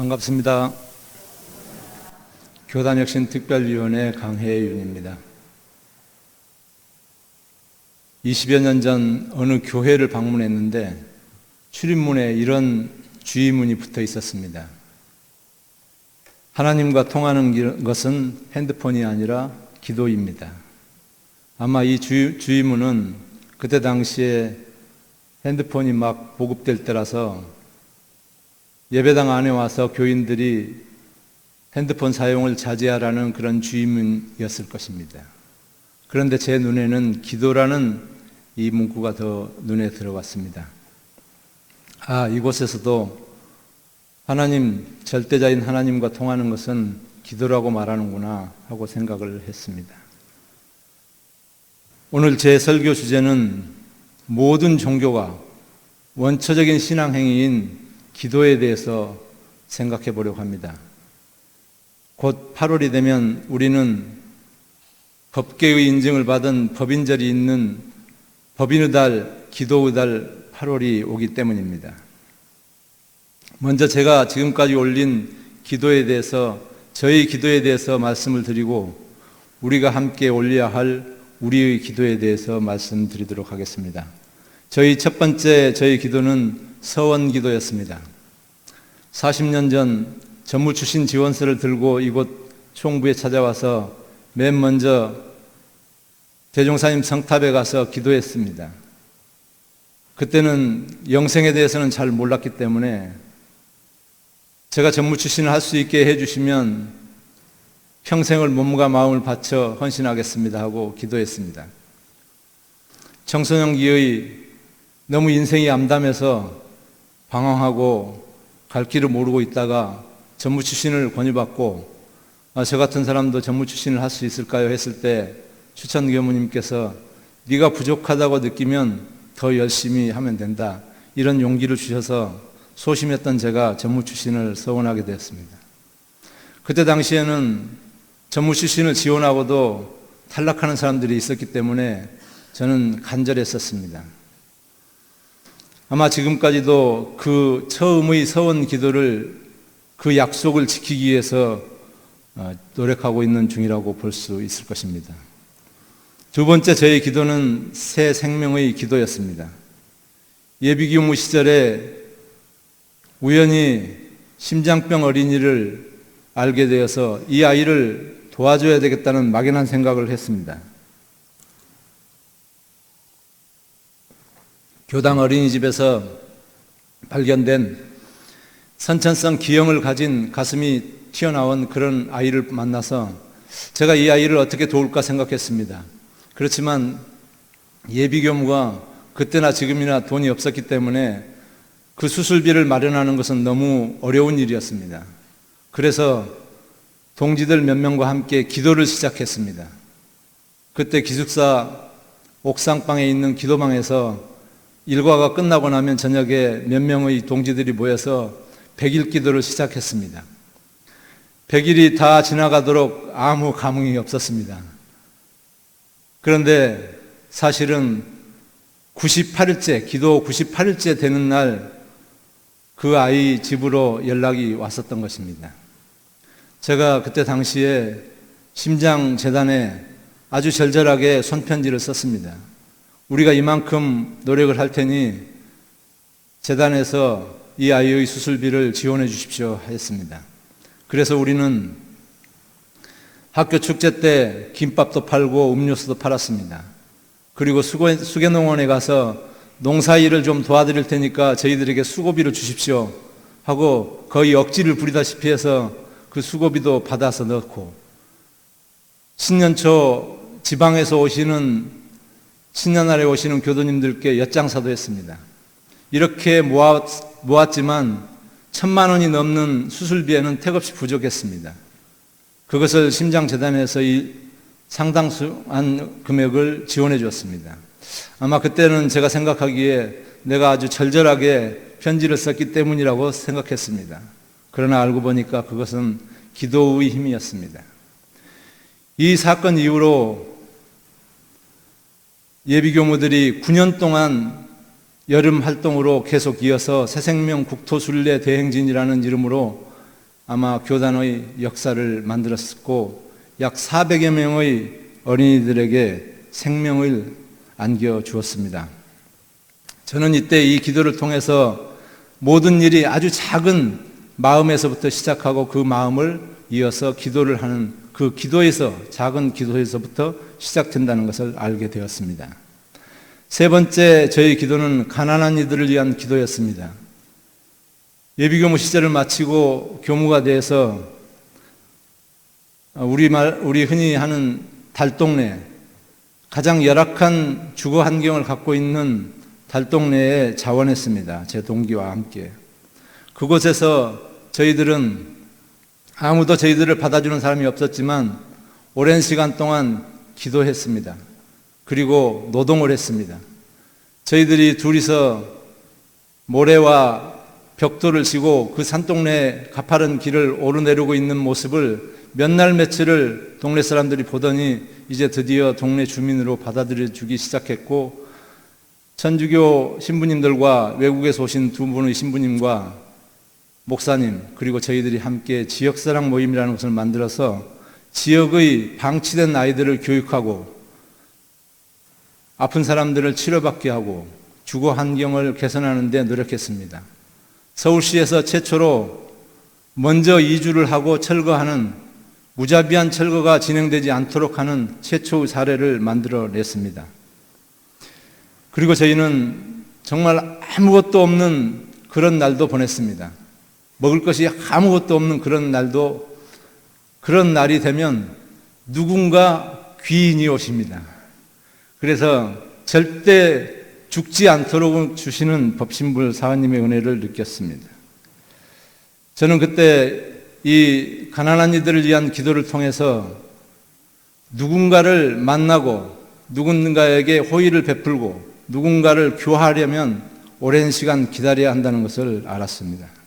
반갑습니다. 교단혁신특별위원회 강혜윤입니다. 20여 년 전 어느 교회를 방문했는데 출입문에 이런 주의문이 붙어 있었습니다. 하나님과 통하는 것은 핸드폰이 아니라 기도입니다. 아마 이 주, 주의문은 그때 당시에 핸드폰이 막 보급될 때라서 예배당 안에 와서 교인들이 핸드폰 사용을 자제하라는 그런 주의문이었을 것입니다. 그런데 제 눈에는 기도라는 이 문구가 더 눈에 들어왔습니다. 아, 이곳에서도 하나님, 절대자인 하나님과 통하는 것은 기도라고 말하는구나 하고 생각을 했습니다. 오늘 제 설교 주제는 모든 종교가 원초적인 신앙 행위인 기도에 대해서 생각해 보려고 합니다. 곧 8월이 되면 우리는 법계의 인증을 받은 법인절이 있는 법인의 달, 기도의 달 8월이 오기 때문입니다. 먼저 제가 지금까지 올린 기도에 대해서 저희 기도에 대해서 말씀을 드리고 우리가 함께 올려야 할 우리의 기도에 대해서 말씀드리도록 하겠습니다. 저희 첫 번째 저희 기도는 서원 기도였습니다. 40년 전 전무 출신 지원서를 들고 이곳 총부에 찾아와서 맨 먼저 대종사님 성탑에 가서 기도했습니다. 그때는 영생에 대해서는 잘 몰랐기 때문에 제가 전무 출신을 할 수 있게 해주시면 평생을 몸과 마음을 바쳐 헌신하겠습니다 하고 기도했습니다. 청소년 기의 너무 인생이 암담해서 방황하고 갈 길을 모르고 있다가 전무 출신을 권유받고 아, 저 같은 사람도 전무 출신을 할 수 있을까요? 했을 때 추천 교무님께서 네가 부족하다고 느끼면 더 열심히 하면 된다. 이런 용기를 주셔서 소심했던 제가 전무 출신을 서원하게 되었습니다. 그때 당시에는 전무 출신을 지원하고도 탈락하는 사람들이 있었기 때문에 저는 간절했었습니다. 아마 지금까지도 그 처음의 서원 기도를 그 약속을 지키기 위해서 어, 노력하고 있는 중이라고 볼 수 있을 것입니다. 두 번째 저의 기도는 새 생명의 기도였습니다. 예비교무 시절에 우연히 심장병 어린이를 알게 되어서 이 아이를 도와줘야 되겠다는 막연한 생각을 했습니다. 교당 어린이집에서 발견된 선천성 기형을 가진 가슴이 튀어나온 그런 아이를 만나서 제가 이 아이를 어떻게 도울까 생각했습니다. 그렇지만 예비교무가 그때나 지금이나 돈이 없었기 때문에 그 수술비를 마련하는 것은 너무 어려운 일이었습니다. 그래서 동지들 몇 명과 함께 기도를 시작했습니다. 그때 기숙사 옥상방에 있는 기도방에서 일과가 끝나고 나면 저녁에 몇 명의 동지들이 모여서 백일 기도를 시작했습니다. 백일이 다 지나가도록 아무 감흥이 없었습니다. 그런데 사실은 98일째, 기도 98일째 되는 날 그 아이 집으로 연락이 왔었던 것입니다. 제가 그때 당시에 심장재단에 아주 절절하게 손편지를 썼습니다. 우리가 이만큼 노력을 할 테니 재단에서 이 아이의 수술비를 지원해 주십시오 했습니다. 그래서 우리는 학교 축제 때 김밥도 팔고 음료수도 팔았습니다. 그리고 수계농원에 가서 농사 일을 좀 도와드릴 테니까 저희들에게 수고비를 주십시오 하고 거의 억지를 부리다시피 해서 그 수고비도 받아서 넣고 신년초 지방에서 오시는 신년날에 오시는 교도님들께 엿장사도 했습니다. 이렇게 모았, 모았지만 천만 원이 넘는 수술비에는 택없이 부족했습니다. 그것을 심장재단에서 이 상당수한 금액을 지원해 주었습니다. 아마 그때는 제가 생각하기에 내가 아주 절절하게 편지를 썼기 때문이라고 생각했습니다. 그러나 알고 보니까 그것은 기도의 힘이었습니다. 이 사건 이후로 예비교무들이 9년 동안 여름 활동으로 계속 이어서 새생명 국토순례 대행진이라는 이름으로 아마 교단의 역사를 만들었고 약 400여 명의 어린이들에게 생명을 안겨 주었습니다. 저는 이때 이 기도를 통해서 모든 일이 아주 작은 마음에서부터 시작하고 그 마음을 이어서 기도를 하는 그 기도에서 작은 기도에서부터 시작된다는 것을 알게 되었습니다. 세 번째 저희 기도는 가난한 이들을 위한 기도였습니다. 예비교무 시절을 마치고 교무가 돼서 우리 말 우리 흔히 하는 달동네 가장 열악한 주거 환경을 갖고 있는 달동네에 자원했습니다. 제 동기와 함께. 그곳에서 저희들은 아무도 저희들을 받아주는 사람이 없었지만 오랜 시간 동안 기도했습니다. 그리고 노동을 했습니다. 저희들이 둘이서 모래와 벽돌을 지고 그 산동네 가파른 길을 오르내리고 있는 모습을 몇 날 며칠을 동네 사람들이 보더니 이제 드디어 동네 주민으로 받아들여 주기 시작했고 천주교 신부님들과 외국에서 오신 두 분의 신부님과 목사님 그리고 저희들이 함께 지역사랑 모임이라는 것을 만들어서 지역의 방치된 아이들을 교육하고 아픈 사람들을 치료받게 하고 주거 환경을 개선하는 데 노력했습니다. 서울시에서 최초로 먼저 이주를 하고 철거하는 무자비한 철거가 진행되지 않도록 하는 최초의 사례를 만들어냈습니다. 그리고 저희는 정말 아무것도 없는 그런 날도 보냈습니다. 먹을 것이 아무것도 없는 그런 날도 그런 날이 되면 누군가 귀인이 오십니다. 그래서 절대 죽지 않도록 주시는 법신불 사관님의 은혜를 느꼈습니다. 저는 그때 이 가난한 이들을 위한 기도를 통해서 누군가를 만나고 누군가에게 호의를 베풀고 누군가를 교화하려면 오랜 시간 기다려야 한다는 것을 알았습니다.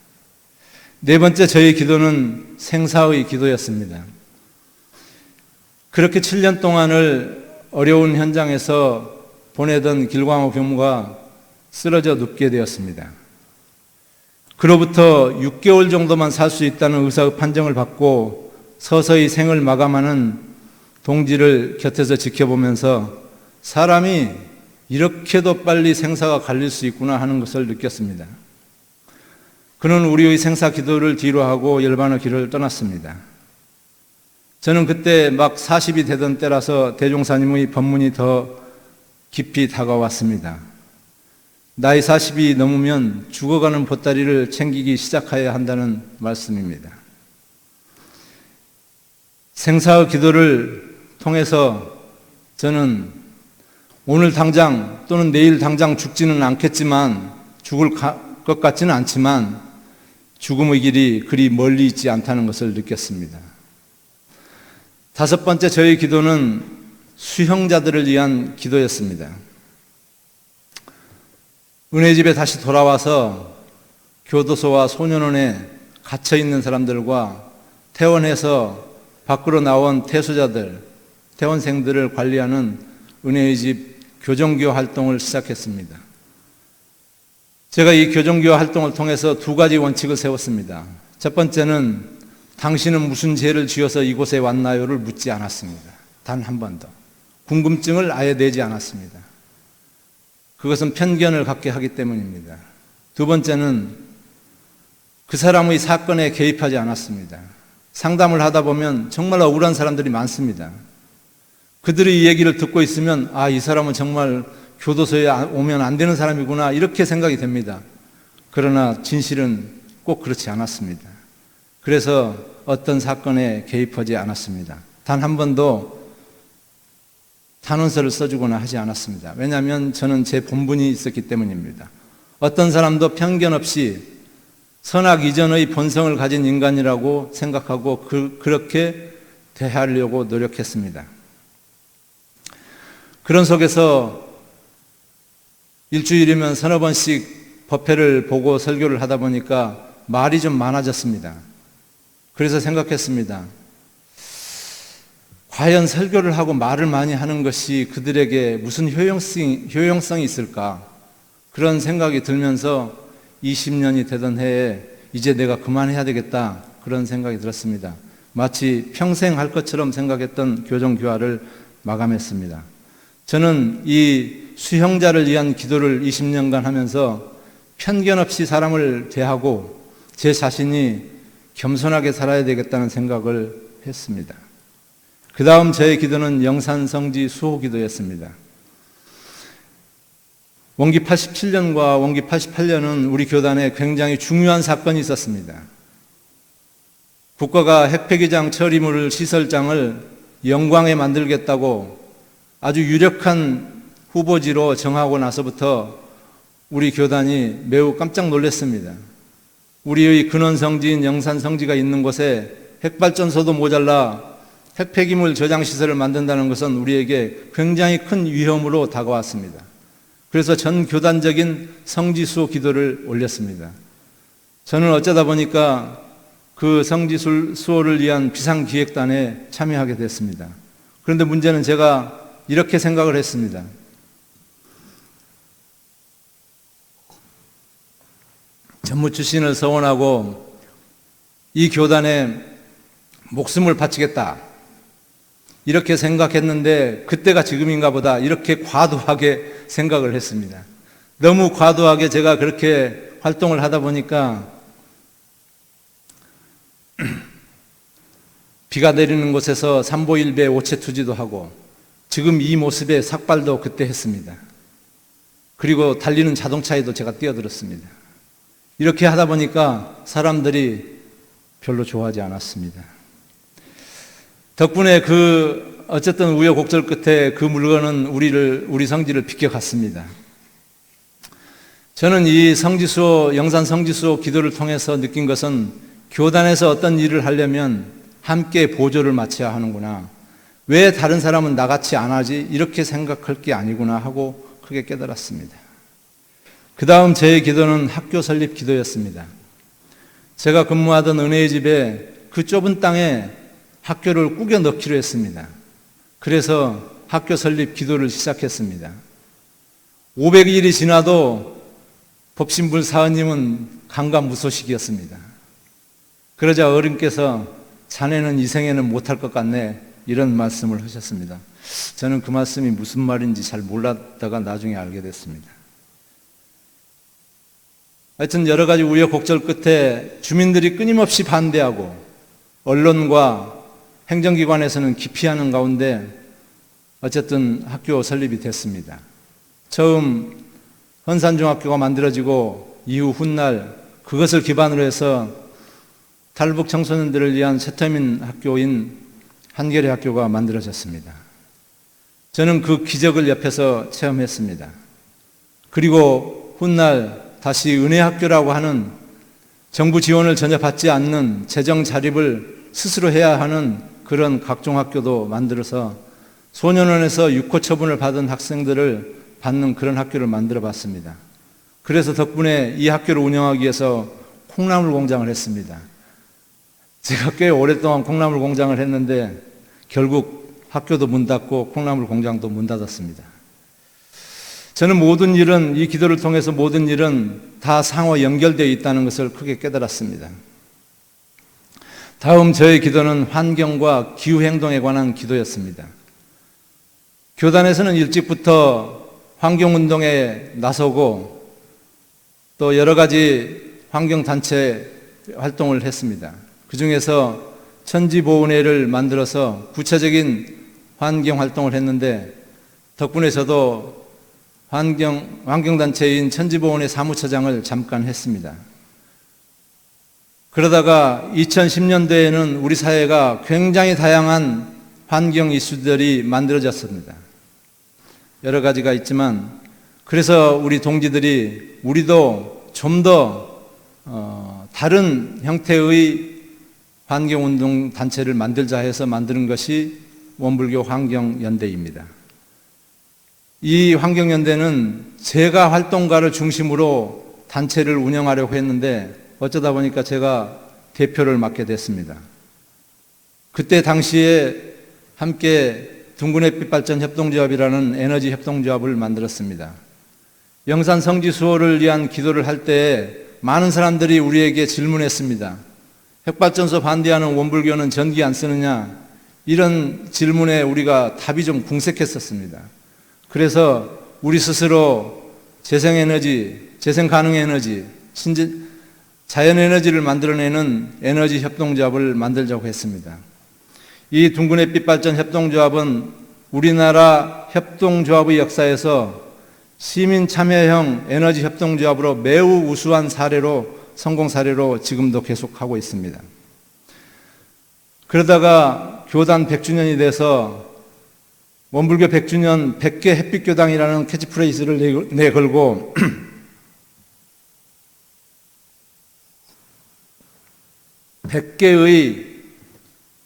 네 번째 저희 기도는 생사의 기도였습니다. 그렇게 7년 동안을 어려운 현장에서 보내던 길광호 교무가 쓰러져 눕게 되었습니다. 그로부터 6개월 정도만 살 수 있다는 의사의 판정을 받고 서서히 생을 마감하는 동지를 곁에서 지켜보면서 사람이 이렇게도 빨리 생사가 갈릴 수 있구나 하는 것을 느꼈습니다. 그는 우리의 생사 기도를 뒤로 하고 열반의 길을 떠났습니다. 저는 그때 막 40이 되던 때라서 대종사님의 법문이 더 깊이 다가왔습니다. 나이 40이 넘으면 죽어가는 보따리를 챙기기 시작해야 한다는 말씀입니다. 생사의 기도를 통해서 저는 오늘 당장 또는 내일 당장 죽지는 않겠지만 죽을 것 같지는 않지만 죽음의 길이 그리 멀리 있지 않다는 것을 느꼈습니다. 다섯 번째 저희 기도는 수형자들을 위한 기도였습니다. 은혜 집에 다시 돌아와서 교도소와 소년원에 갇혀 있는 사람들과 퇴원해서 밖으로 나온 퇴소자들, 퇴원생들을 관리하는 은혜의 집 교정교 활동을 시작했습니다. 제가 이 교정교 활동을 통해서 두 가지 원칙을 세웠습니다. 첫 번째는 당신은 무슨 죄를 지어서 이곳에 왔나요를 묻지 않았습니다. 단 한 번도. 궁금증을 아예 내지 않았습니다. 그것은 편견을 갖게 하기 때문입니다. 두 번째는 그 사람의 사건에 개입하지 않았습니다. 상담을 하다 보면 정말 억울한 사람들이 많습니다. 그들이 이 얘기를 듣고 있으면 아, 이 사람은 정말 교도소에 오면 안 되는 사람이구나 이렇게 생각이 됩니다. 그러나 진실은 꼭 그렇지 않았습니다. 그래서 어떤 사건에 개입하지 않았습니다. 단 한 번도 탄원서를 써주거나 하지 않았습니다. 왜냐하면 저는 제 본분이 있었기 때문입니다. 어떤 사람도 편견 없이 선악 이전의 본성을 가진 인간이라고 생각하고 그, 그렇게 대하려고 노력했습니다. 그런 속에서 일주일이면 서너 번씩 법회를 보고 설교를 하다 보니까 말이 좀 많아졌습니다. 그래서 생각했습니다. 과연 설교를 하고 말을 많이 하는 것이 그들에게 무슨 효용성이, 효용성이 있을까? 그런 생각이 들면서 20년이 되던 해에 이제 내가 그만해야 되겠다. 그런 생각이 들었습니다. 마치 평생 할 것처럼 생각했던 교정 교화를 마감했습니다. 저는 이 수형자를 위한 기도를 20년간 하면서 편견 없이 사람을 대하고 제 자신이 겸손하게 살아야 되겠다는 생각을 했습니다. 그 다음 저의 기도는 영산성지 수호 기도였습니다. 원기 87년과 원기 88년은 우리 교단에 굉장히 중요한 사건이 있었습니다. 국가가 핵폐기장 처리물 시설장을 영광에 만들겠다고 아주 유력한 후보지로 정하고 나서부터 우리 교단이 매우 깜짝 놀랐습니다. 우리의 근원 성지인 영산 성지가 있는 곳에 핵발전소도 모자라 핵폐기물 저장 시설을 만든다는 것은 우리에게 굉장히 큰 위험으로 다가왔습니다. 그래서 전 교단적인 성지수호 기도를 올렸습니다. 저는 어쩌다 보니까 그 성지수호를 위한 비상기획단에 참여하게 됐습니다. 그런데 문제는 제가 이렇게 생각을 했습니다. 전무 출신을 서원하고 이 교단에 목숨을 바치겠다. 이렇게 생각했는데 그때가 지금인가 보다 이렇게 과도하게 생각을 했습니다. 너무 과도하게 제가 그렇게 활동을 하다 보니까 비가 내리는 곳에서 삼보일배 오체 투지도 하고 지금 이 모습에 삭발도 그때 했습니다. 그리고 달리는 자동차에도 제가 뛰어들었습니다. 이렇게 하다 보니까 사람들이 별로 좋아하지 않았습니다. 덕분에 그 어쨌든 우여곡절 끝에 그 물건은 우리를 우리 성지를 비켜갔습니다. 저는 이 성지수호 영산 성지수호 기도를 통해서 느낀 것은 교단에서 어떤 일을 하려면 함께 보조를 맞춰야 하는구나. 왜 다른 사람은 나같이 안 하지? 이렇게 생각할 게 아니구나 하고 크게 깨달았습니다. 그 다음 제 기도는 학교 설립 기도였습니다. 제가 근무하던 은혜의 집에 그 좁은 땅에 학교를 꾸겨 넣기로 했습니다. 그래서 학교 설립 기도를 시작했습니다. 500일이 지나도 법신불 사원님은 강감무소식이었습니다. 그러자 어른께서 자네는 이 생에는 못할 것 같네 이런 말씀을 하셨습니다. 저는 그 말씀이 무슨 말인지 잘 몰랐다가 나중에 알게 됐습니다. 하여튼 여러 가지 우여곡절 끝에 주민들이 끊임없이 반대하고 언론과 행정기관에서는 기피하는 가운데 어쨌든 학교 설립이 됐습니다. 처음 헌산중학교가 만들어지고 이후 훗날 그것을 기반으로 해서 탈북 청소년들을 위한 세터민 학교인 한겨레 학교가 만들어졌습니다. 저는 그 기적을 옆에서 체험했습니다. 그리고 훗날 다시 은혜학교라고 하는 정부 지원을 전혀 받지 않는 재정 자립을 스스로 해야 하는 그런 각종 학교도 만들어서 소년원에서 육호 처분을 받은 학생들을 받는 그런 학교를 만들어 봤습니다. 그래서 덕분에 이 학교를 운영하기 위해서 콩나물 공장을 했습니다. 제가 꽤 오랫동안 콩나물 공장을 했는데 결국 학교도 문 닫고 콩나물 공장도 문 닫았습니다. 저는 모든 일은 이 기도를 통해서 모든 일은 다 상호 연결되어 있다는 것을 크게 깨달았습니다. 다음 저의 기도는 환경과 기후 행동에 관한 기도였습니다. 교단에서는 일찍부터 환경 운동에 나서고 또 여러 가지 환경 단체 활동을 했습니다. 그 중에서 천지보훈회를 만들어서 구체적인 환경 활동을 했는데 덕분에 저도 환경, 환경단체인 천지보훈회 사무처장을 잠깐 했습니다. 그러다가 2010년대에는 우리 사회가 굉장히 다양한 환경 이슈들이 만들어졌습니다. 여러 가지가 있지만, 그래서 우리 동지들이 우리도 좀더 어, 다른 형태의 환경운동 단체를 만들자 해서 만드는 것이 원불교 환경연대입니다. 이 환경연대는 제가 활동가를 중심으로 단체를 운영하려고 했는데 어쩌다 보니까 제가 대표를 맡게 됐습니다. 그때 당시에 함께 둥근햇빛 발전 협동조합이라는 에너지 협동조합을 만들었습니다. 영산 성지 수호를 위한 기도를 할 때 많은 사람들이 우리에게 질문했습니다. 핵발전소 반대하는 원불교는 전기 안 쓰느냐? 이런 질문에 우리가 답이 좀 궁색했었습니다. 그래서 우리 스스로 재생에너지, 재생 가능 에너지, 신재, 자연 에너지를 만들어내는 에너지 협동조합을 만들자고 했습니다. 이 둥근 햇빛 발전 협동조합은 우리나라 협동조합의 역사에서 시민 참여형 에너지 협동조합으로 매우 우수한 사례로 성공 사례로 지금도 계속하고 있습니다. 그러다가 교단 100주년이 돼서 원불교 100주년 100개 햇빛교당이라는 캐치프레이즈를 내걸고 백 개의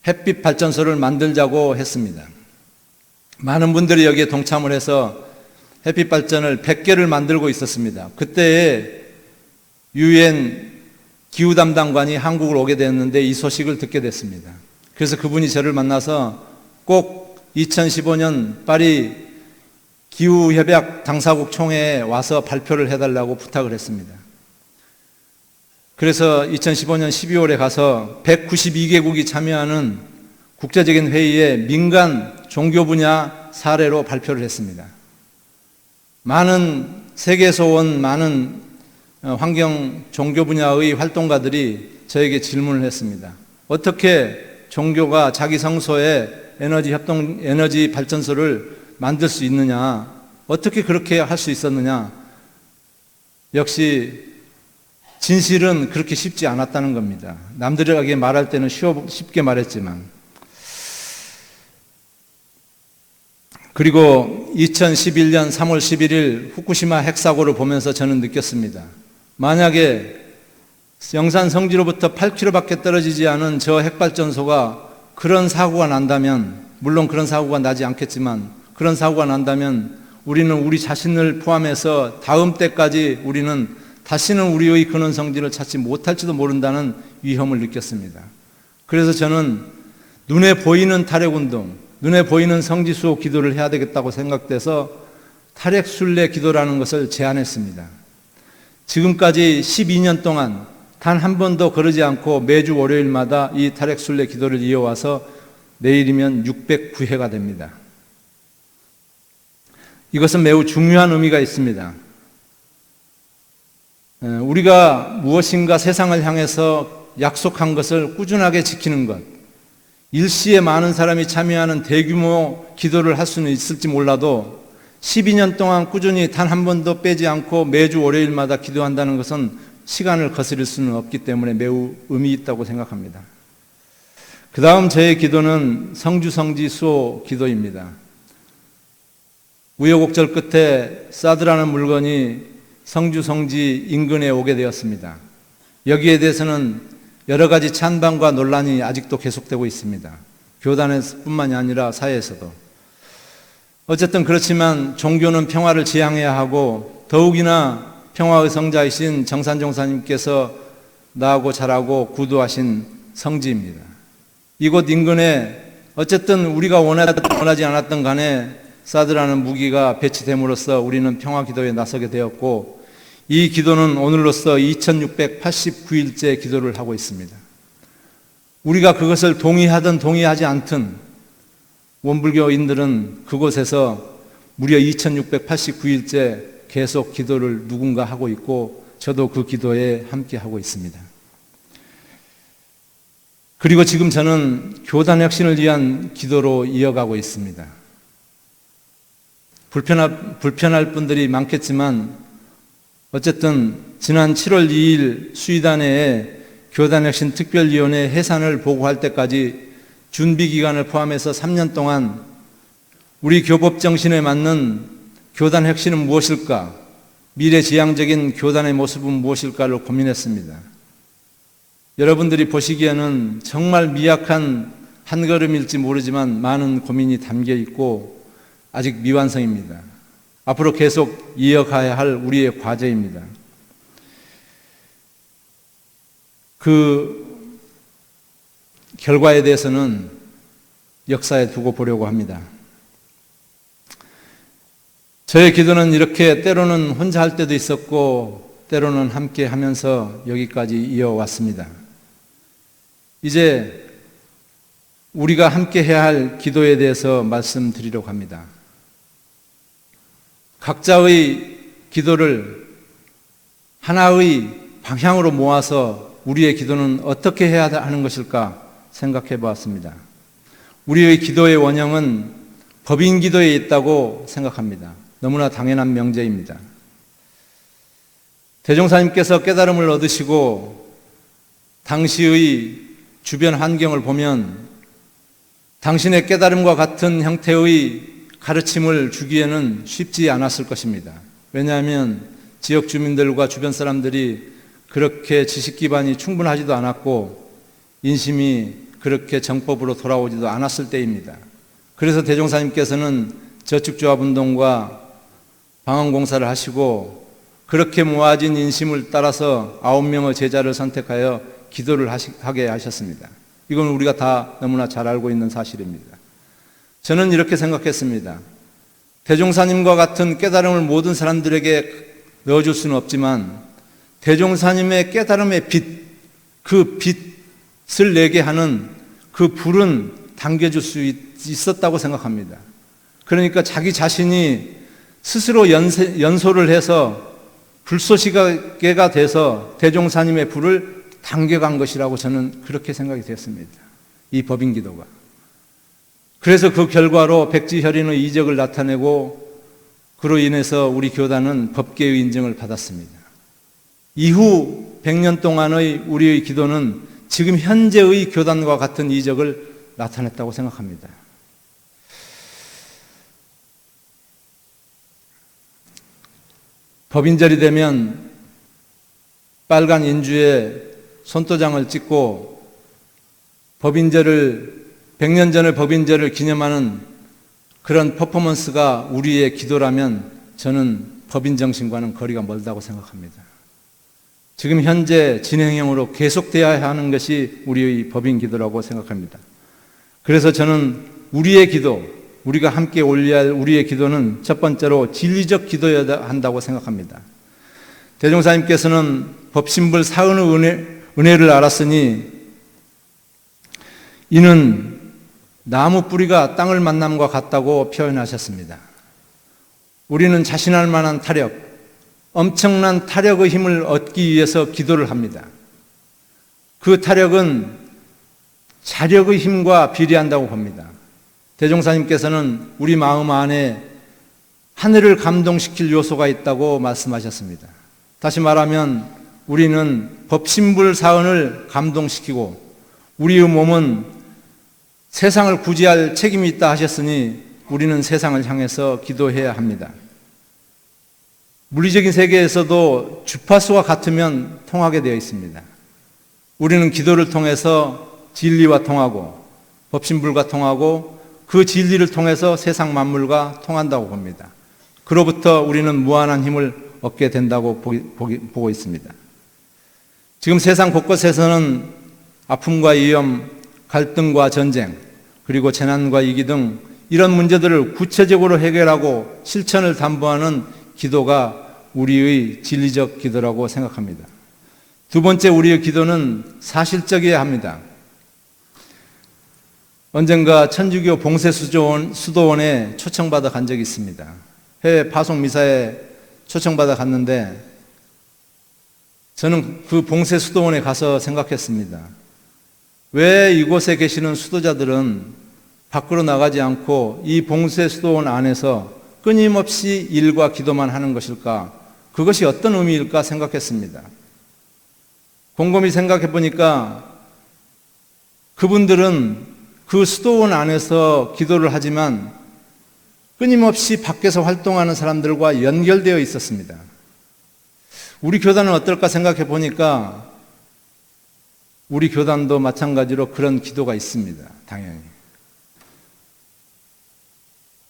햇빛 발전소를 만들자고 했습니다. 많은 분들이 여기에 동참을 해서 햇빛 발전을 100개를 만들고 있었습니다. 그때에 유엔 기후 담당관이 한국을 오게 되었는데 이 소식을 듣게 됐습니다. 그래서 그분이 저를 만나서 꼭 2015년 파리 기후협약 당사국 총회에 와서 발표를 해달라고 부탁을 했습니다. 그래서 2015년 12월에 가서 192개국이 참여하는 국제적인 회의에 민간 종교 분야 사례로 발표를 했습니다. 많은 세계에서 온 많은 어, 환경 종교 분야의 활동가들이 저에게 질문을 했습니다. 어떻게 종교가 자기 성소에 에너지 협동 에너지 발전소를 만들 수 있느냐? 어떻게 그렇게 할 수 있었느냐? 역시 진실은 그렇게 쉽지 않았다는 겁니다. 남들에게 말할 때는 쉽게 말했지만. 그리고 2011년 3월 11일 후쿠시마 핵사고를 보면서 저는 느꼈습니다. 만약에 영산 성지로부터 8km밖에 떨어지지 않은 저 핵발전소가 그런 사고가 난다면, 물론 그런 사고가 나지 않겠지만, 그런 사고가 난다면 우리는 우리 자신을 포함해서 다음 때까지 우리는 다시는 우리의 근원 성질을 찾지 못할지도 모른다는 위험을 느꼈습니다. 그래서 저는 눈에 보이는 탈핵 운동, 눈에 보이는 성지수호 기도를 해야 되겠다고 생각돼서 탈핵 순례 기도라는 것을 제안했습니다. 지금까지 12년 동안 단 한 번도 그러지 않고 매주 월요일마다 이 탈핵 순례 기도를 이어와서 내일이면 609회가 됩니다. 이것은 매우 중요한 의미가 있습니다. 우리가 무엇인가 세상을 향해서 약속한 것을 꾸준하게 지키는 것, 일시에 많은 사람이 참여하는 대규모 기도를 할 수는 있을지 몰라도 12년 동안 꾸준히 단 한 번도 빼지 않고 매주 월요일마다 기도한다는 것은 시간을 거스릴 수는 없기 때문에 매우 의미 있다고 생각합니다. 그 다음 저의 기도는 성주성지 수호 기도입니다. 우여곡절 끝에 사드라는 물건이 성주 성지 인근에 오게 되었습니다. 여기에 대해서는 여러 가지 찬반과 논란이 아직도 계속되고 있습니다. 교단에뿐만이 아니라 사회에서도. 어쨌든 그렇지만 종교는 평화를 지향해야 하고 더욱이나 평화의 성자이신 정산종사님께서 나하고 자라고 구두하신 성지입니다. 이곳 인근에 어쨌든 우리가 원하지 않았던 간에 사드라는 무기가 배치됨으로써 우리는 평화 기도에 나서게 되었고 이 기도는 오늘로써 2689일째 기도를 하고 있습니다. 우리가 그것을 동의하든 동의하지 않든 원불교인들은 그곳에서 무려 2689일째 계속 기도를 누군가 하고 있고 저도 그 기도에 함께 하고 있습니다. 그리고 지금 저는 교단 혁신을 위한 기도로 이어가고 있습니다. 불편할, 불편할 분들이 많겠지만 어쨌든 지난 7월 2일 수의단에 교단혁신 특별위원회 해산을 보고할 때까지 준비 기간을 포함해서 3년 동안 우리 교법 정신에 맞는 교단 혁신은 무엇일까? 미래지향적인 교단의 모습은 무엇일까를 고민했습니다. 여러분들이 보시기에는 정말 미약한 한 걸음일지 모르지만 많은 고민이 담겨 있고 아직 미완성입니다. 앞으로 계속 이어가야 할 우리의 과제입니다. 그 결과에 대해서는 역사에 두고 보려고 합니다. 저의 기도는 이렇게 때로는 혼자 할 때도 있었고, 때로는 함께 하면서 여기까지 이어왔습니다. 이제 우리가 함께 해야 할 기도에 대해서 말씀드리려고 합니다. 각자의 기도를 하나의 방향으로 모아서 우리의 기도는 어떻게 해야 하는 것일까 생각해 보았습니다. 우리의 기도의 원형은 법인 기도에 있다고 생각합니다. 너무나 당연한 명제입니다. 대종사님께서 깨달음을 얻으시고 당시의 주변 환경을 보면 당신의 깨달음과 같은 형태의 가르침을 주기에는 쉽지 않았을 것입니다. 왜냐하면 지역 주민들과 주변 사람들이 그렇게 지식 기반이 충분하지도 않았고 인심이 그렇게 정법으로 돌아오지도 않았을 때입니다. 그래서 대종사님께서는 저축조합운동과 방언공사를 하시고 그렇게 모아진 인심을 따라서 아홉 명의 제자를 선택하여 기도를 하게 하셨습니다. 이건 우리가 다 너무나 잘 알고 있는 사실입니다. 저는 이렇게 생각했습니다. 대종사님과 같은 깨달음을 모든 사람들에게 넣어줄 수는 없지만 대종사님의 깨달음의 빛, 그 빛을 내게 하는 그 불은 당겨줄 수 있었다고 생각합니다. 그러니까 자기 자신이 스스로 연세, 연소를 해서 불쏘시개가 돼서 대종사님의 불을 당겨간 것이라고 저는 그렇게 생각이 되었습니다. 이 법인 기도가. 그래서 그 결과로 백지혈인의 이적을 나타내고 그로 인해서 우리 교단은 법계의 인정을 받았습니다. 이후 100년 동안의 우리의 기도는 지금 현재의 교단과 같은 이적을 나타냈다고 생각합니다. 법인절이 되면 빨간 인주에 손도장을 찍고 법인절을 100년 전의 법인절을 기념하는 그런 퍼포먼스가 우리의 기도라면 저는 법인 정신과는 거리가 멀다고 생각합니다. 지금 현재 진행형으로 계속되어야 하는 것이 우리의 법인 기도라고 생각합니다. 그래서 저는 우리의 기도, 우리가 함께 올려야 할 우리의 기도는 첫 번째로 진리적 기도여야 한다고 생각합니다. 대종사님께서는 법신불 사은의 은혜, 은혜를 알았으니 이는 나무 뿌리가 땅을 만남과 같다고 표현하셨습니다. 우리는 자신할 만한 타력, 엄청난 타력의 힘을 얻기 위해서 기도를 합니다. 그 타력은 자력의 힘과 비례한다고 봅니다. 대종사님께서는 우리 마음 안에 하늘을 감동시킬 요소가 있다고 말씀하셨습니다. 다시 말하면 우리는 법신불 사언을 감동시키고 우리의 몸은 세상을 구제할 책임이 있다 하셨으니 우리는 세상을 향해서 기도해야 합니다. 물리적인 세계에서도 주파수와 같으면 통하게 되어 있습니다. 우리는 기도를 통해서 진리와 통하고 법신불과 통하고 그 진리를 통해서 세상 만물과 통한다고 봅니다. 그로부터 우리는 무한한 힘을 얻게 된다고 보고 있습니다. 지금 세상 곳곳에서는 아픔과 위험, 갈등과 전쟁, 그리고 재난과 위기 등 이런 문제들을 구체적으로 해결하고 실천을 담보하는 기도가 우리의 진리적 기도라고 생각합니다. 두 번째 우리의 기도는 사실적이어야 합니다. 언젠가 천주교 봉쇄 수도원에 초청받아 간 적이 있습니다. 해외 파송 미사에 초청받아 갔는데 저는 그 봉쇄 수도원에 가서 생각했습니다. 왜 이곳에 계시는 수도자들은 밖으로 나가지 않고 이 봉쇄 수도원 안에서 끊임없이 일과 기도만 하는 것일까? 그것이 어떤 의미일까 생각했습니다. 곰곰이 생각해 보니까 그분들은 그 수도원 안에서 기도를 하지만 끊임없이 밖에서 활동하는 사람들과 연결되어 있었습니다. 우리 교단은 어떨까 생각해 보니까 우리 교단도 마찬가지로 그런 기도가 있습니다. 당연히.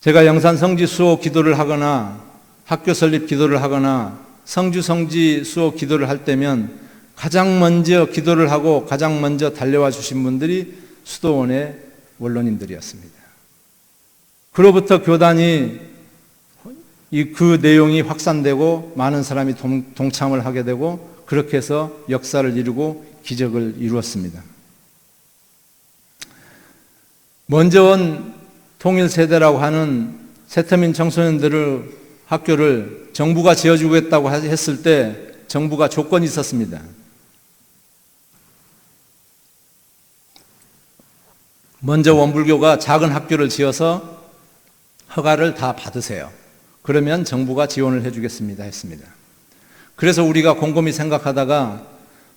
제가 영산 성지 수호 기도를 하거나 학교 설립 기도를 하거나 성주 성지 수호 기도를 할 때면 가장 먼저 기도를 하고 가장 먼저 달려와 주신 분들이 수도원의 원로님들이었습니다. 그로부터 교단이 이 그 내용이 확산되고 많은 사람이 동, 참을 하게 되고 그렇게 해서 역사를 이루고 기적을 이루었습니다. 먼저 온 통일 세대라고 하는 세터민 청소년들을 학교를 정부가 지어주겠다고 했을 때 정부가 조건이 있었습니다. 먼저 원불교가 작은 학교를 지어서 허가를 다 받으세요. 그러면 정부가 지원을 해주겠습니다. 했습니다. 그래서 우리가 곰곰이 생각하다가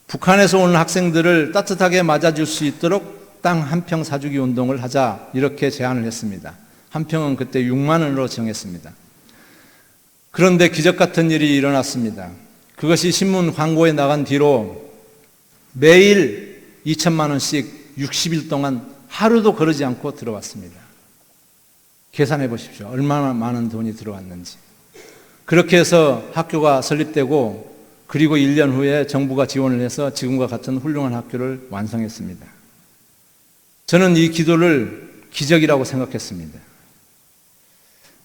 북한에서 오는 학생들을 따뜻하게 맞아줄 수 있도록 땅 한 평 사주기 운동을 하자 이렇게 제안을 했습니다. 한 평은 그때 6만 원으로 정했습니다. 그런데 기적 같은 일이 일어났습니다. 그것이 신문 광고에 나간 뒤로 매일 2천만 원씩 60일 동안 하루도 거르지 않고 들어왔습니다. 계산해 보십시오. 얼마나 많은 돈이 들어왔는지. 그렇게 해서 학교가 설립되고 그리고 1년 후에 정부가 지원을 해서 지금과 같은 훌륭한 학교를 완성했습니다. 저는 이 기도를 기적이라고 생각했습니다.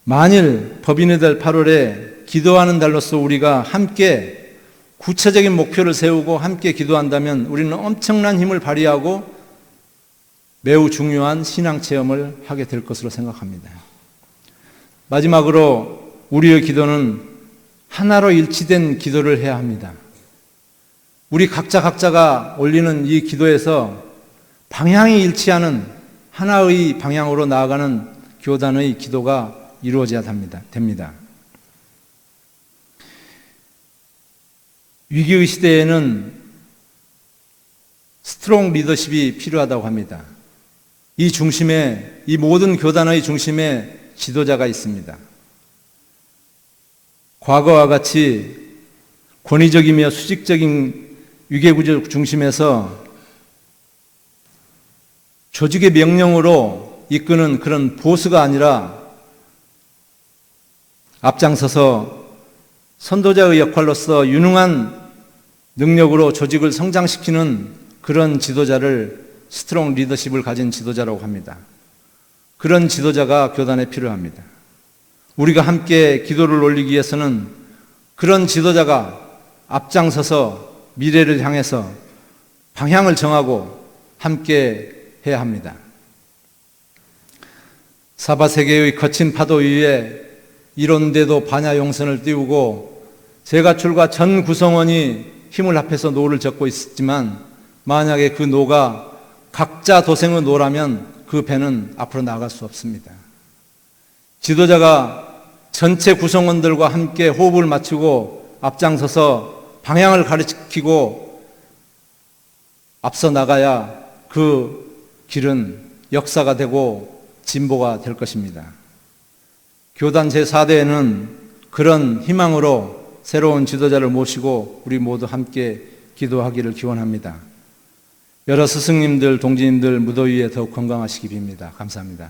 만일 법인의 달 8월에 기도하는 달로서 우리가 함께 구체적인 목표를 세우고 함께 기도한다면 우리는 엄청난 힘을 발휘하고 매우 중요한 신앙 체험을 하게 될 것으로 생각합니다. 마지막으로 우리의 기도는 하나로 일치된 기도를 해야 합니다. 우리 각자 각자가 올리는 이 기도에서 방향이 일치하는 하나의 방향으로 나아가는 교단의 기도가 이루어져야. 됩니다. 위기의 시대에는 스트롱 리더십이 필요하다고 합니다. 이 중심에, 이 모든 교단의 중심에 지도자가 있습니다. 과거와 같이 권위적이며 수직적인 위계구조 중심에서 조직의 명령으로 이끄는 그런 보스가 아니라 앞장서서 선도자의 역할로서 유능한 능력으로 조직을 성장시키는 그런 지도자를 스트롱 리더십을 가진 지도자라고 합니다. 그런 지도자가 교단에 필요합니다. 우리가 함께 기도를 올리기 위해서는 그런 지도자가 앞장서서 미래를 향해서 방향을 정하고 함께 해야 합니다. 사바 세계의 거친 파도 위에 이런데도 반야 용선을 띄우고 제가출과 전 구성원이 힘을 합해서 노를 젓고 있지만 만약에 그 노가 각자 도생의 노라면 그 배는 앞으로 나갈 수 없습니다. 지도자가 전체 구성원들과 함께 호흡을 맞추고 앞장서서 방향을 가르치고 앞서 나가야 그 길은 역사가 되고 진보가 될 것입니다. 교단 제4대에는 그런 희망으로 새로운 지도자를 모시고 우리 모두 함께 기도하기를 기원합니다. 여러 스승님들, 동지님들 무더위에 더욱 건강하시기 빕니다. 감사합니다.